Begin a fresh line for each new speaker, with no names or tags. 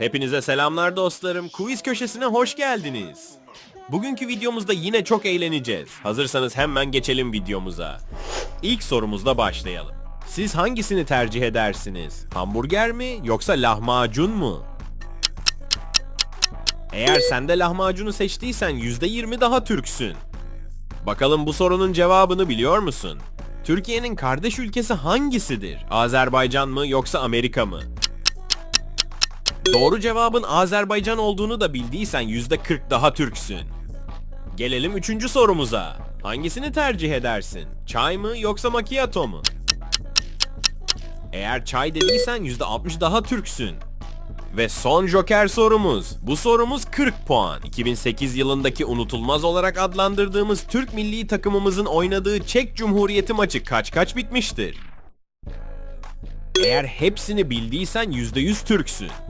Hepinize selamlar dostlarım. Quiz köşesine hoş geldiniz. Bugünkü videomuzda yine çok eğleneceğiz. Hazırsanız hemen geçelim videomuza. İlk sorumuzla başlayalım. Siz hangisini tercih edersiniz? Hamburger mi yoksa lahmacun mu? Eğer sen de lahmacunu seçtiysen %20 daha Türksün. Bakalım bu sorunun cevabını biliyor musun? Türkiye'nin kardeş ülkesi hangisidir? Azerbaycan mı yoksa Amerika mı? Doğru cevabın Azerbaycan olduğunu da bildiysen %40 daha Türksün. Gelelim üçüncü sorumuza. Hangisini tercih edersin? Çay mı yoksa macchiato mu? Eğer çay dediysen %60 daha Türksün. Ve son joker sorumuz. Bu sorumuz 40 puan. 2008 yılındaki unutulmaz olarak adlandırdığımız Türk milli takımımızın oynadığı Çek Cumhuriyeti maçı kaç kaç bitmiştir? Eğer hepsini bildiysen %100 Türksün.